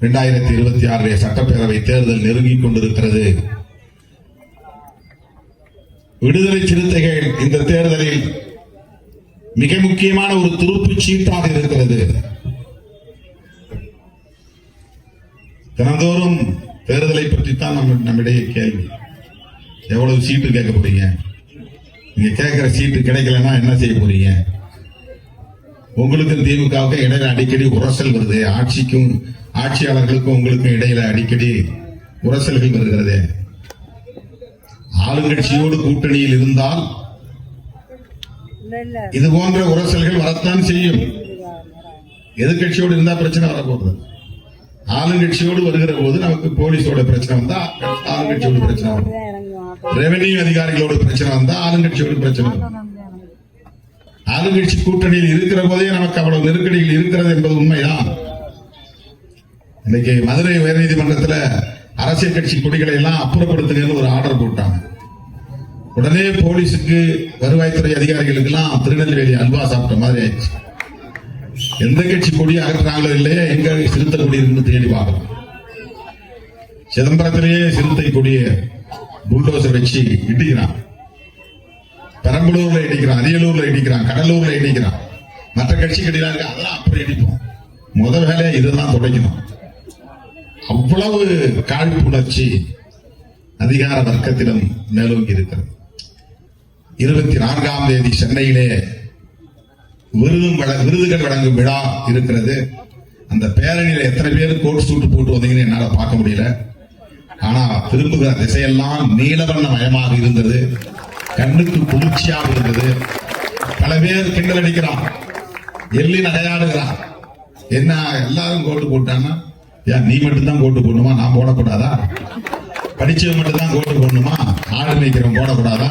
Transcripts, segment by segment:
இரண்டாயிரத்தி இருபத்தி ஆறு சட்டப்பேரவை தேர்தல் நெருங்கிக் கொண்டிருக்கிறது. விடுதலை சிறுத்தைகள் இந்த தேர்தலில் மிக முக்கியமான ஒரு துருப்பு சீட்டாக இருக்கிறது. தினந்தோறும் தேர்தலை பற்றித்தான் நம்ம நம்மிடையே கேள்வி. எவ்வளவு சீட்டு கேட்க போறீங்க? நீங்க கேட்கிற சீட்டு கிடைக்கலன்னா என்ன செய்ய போறீங்க? உங்களுக்கும் திமுகவுக்கும் இடையில அடிக்கடி உரசல் வருது. ஆட்சிக்கும் ஆட்சியாளர்களுக்கும் உங்களுக்கும் இடையில அடிக்கடி உரசல்கள் வருகிறது? ஆளுங்கட்சியோடு கூட்டணியில் இருந்தால் இது போன்ற உரசல்கள் வரத்தான் செய்யும். எதிர்கட்சியோடு இருந்தா பிரச்சனை வரப்போகுது. ஆளுங்கட்சியோடு வருகிற போது நமக்கு போலீஸோட பிரச்சனை வந்தா ஆளுங்கட்சியோட பிரச்சனை வரும். ரெவென்யூ அதிகாரிகளோட பிரச்சனை வந்தா ஆளுங்கட்சியோட பிரச்சனை வரும். ஆளுங்கட்சி கூட்டணியில் இருக்கிற போதே நமக்கு அவ்வளவு நெருக்கடிகள் இருக்கிறது என்பது உண்மைதான். இன்னைக்கு மதுரை உயர்நீதிமன்றத்துல அரசியல் கட்சி கொடிகளை எல்லாம் அப்புறப்படுத்துங்கன்னு ஒரு ஆர்டர் போட்டாங்க. உடனே போலீஸுக்கு வருவாய்த்துறை அதிகாரிகளுக்கு எல்லாம் திருநெல்வேலி அல்வா சாப்பிட்ட மாதிரி ஆயிடுச்சு. எந்த கட்சி கொடியை அகற்றுறாங்களோ இல்லையா எங்க சிறுத்தை கொடி இருந்து தேடி பார்க்கலாம் சிதம்பரத்திலேயே சிறுத்தை கொடியை புல்டோசர் வச்சு இடிக்கிறான். பெரம்பலூர்ல இடிக்கிறான் அரியலூர்ல இடிக்கிறான் கடலூர்ல இடிக்கிறான். மற்ற கட்சி கட்டிலாம் இருக்கு அதெல்லாம் அப்புறம் இடிப்போம். முத வேலையை இதுதான் துடைக்கணும். அவ்வளவு காழ்ப்புணர்ச்சி அதிகார வர்க்கத்திடம் மேலோங்கி இருக்கிறது. இருபத்தி நான்காம் தேதி சென்னையிலே விருதும் விருதுகள் வழங்கும் விழா இருக்கிறது. அந்த பேரணியில எத்தனை பேர் கோட் சூட்டு போட்டு வந்தீங்கன்னு என்னால பார்க்க முடியல. ஆனா திரும்புகிற திசையெல்லாம் நீலவண்ண மயமாக இருந்தது. கண்ணுக்கு குளிர்ச்சியாக இருந்தது. பல பேர் கிண்டல் அடிக்கிறான். எள்ளி நடையாடுகிறான் என்ன எல்லாரும் கோட்டு போட்டான்னா ஏன் நீ மட்டும்தான் கோட்டு போடணுமா? நான் போடக்கூடாதா? படிச்சவன் மட்டும்தான் கோட்டு போடணுமா? ஆடு மேய்க்கிறவன் போடக்கூடாதா?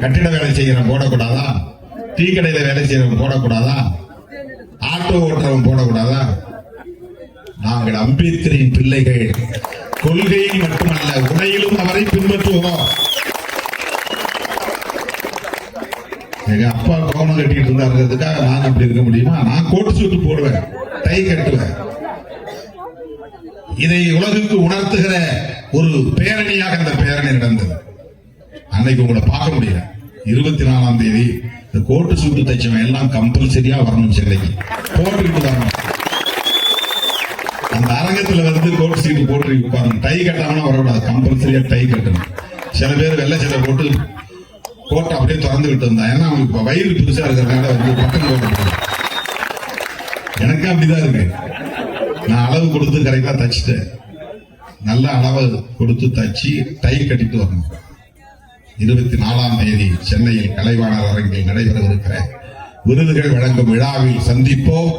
கட்டிட வேலை செய்கிறவன் போடக்கூடாதா? டீ கடையில வேலை செய்யறவன் போடக்கூடாதா? ஆட்டோ ஓட்டுறவன் போடக்கூடாதா? நாங்கள் அம்பேத்கரின் பிள்ளைகள். கொள்கையில் மட்டுமல்ல உடையிலும் அவரை பின்பற்றுவோம். எங்க அப்பா கோமம் கட்டிட்டு இருந்தாருங்கிறதுக்காக நான் அப்படி இருக்க முடியுமா? நான் கோட்டு சூட்டு போடுவேன் டை கட்டுவேன். இதை உலகுக்கு உணர்த்துகிற ஒரு பேரணியாக அந்த பேரணி நடந்தது. அன்னைக்கு உங்களை பார்க்க முடியல. இருபத்தி நாலாம் தேதி இந்த கோட்டு சூட்டு தைச்சவன் எல்லாம் கம்பல்சரியா வரணும் சென்னைக்கு. போட்டுக்கிட்டு வரணும். அந்த அரங்கத்துல வந்து கோட் சீட்டு போட்டு உட்காரணும். டை கட்டாமனா வரக்கூடாது. கம்பல்சரியா டை கட்டணும். சில பேர் வெள்ளை சட்டை போட்டு கோட்டை அப்படியே திறந்துகிட்டு இருந்தான் ஏன்னா அவங்களுக்கு வயிறு பெருசா இருக்கிறதுனால வந்து பக்கம் போட்டு எனக்கு அப்படிதான் இருக்கு. நான் அளவு கொடுத்து கரெக்டா தச்சுட்டேன். நல்ல அளவு கொடுத்து தச்சு டை கட்டிட்டு வரணும். இருபத்தி நாலாம் தேதி சென்னையில் கலைவாணர் அரங்கில் நடைபெறவிருக்கிற விருதுகள் வழங்கும் விழாவில் சந்திப்போம்.